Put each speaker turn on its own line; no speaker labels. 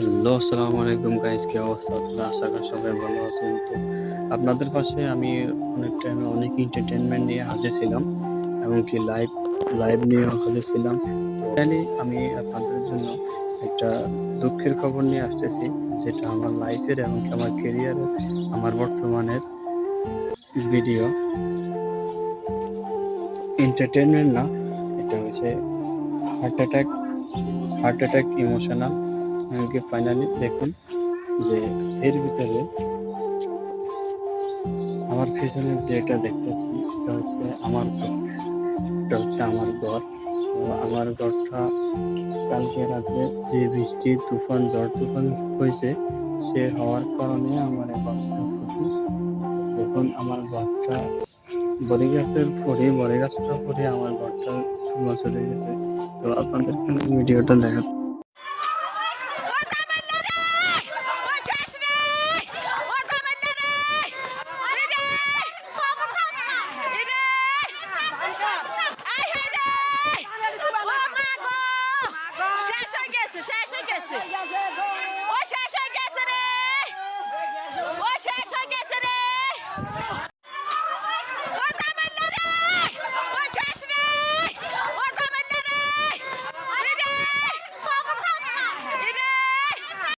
Hello, আসসালামু আলাইকুম guys কি অবস্থা? আপনারা আশা করি সবাই ভালো আছেন। তো আপনাদের পাশে আমি অনেক টাইমে অনেক এন্টারটেনমেন্ট নিয়ে হাজির ছিলাম এমনকি লাইভ লাইভ নিয়ে হাজির ছিলাম। তাহলে আমি আপনাদের জন্য একটা দুঃখের খবর নিয়ে আসতেছি, যেটা আমার লাইফের এমনকি আমার কেরিয়ারের আমার বর্তমানের ভিডিও এন্টারটেনমেন্ট না, এটা হচ্ছে heart attack heart attack emotional finally দেখুন যে এর ভিতরে আমার পিছনে যেটা দেখতেছি সেটা হচ্ছে আমার এটা হচ্ছে আমার ঘর। আমার ঘরটা কালকে রাত্রে যে বৃষ্টি, তুফান, ঝড় তুফান হয়েছে, সে হওয়ার কারণে আমার ঘরটা দেখুন আমার ঘরটা বড়ি গাছের পরে বড়ি গাছটার পরে আমার ঘরটা চলে গেছে। তো আপনাদেরকে ভিডিওটা দেখা শেষ হয়ে গেছে শেষ হয়ে গেছে।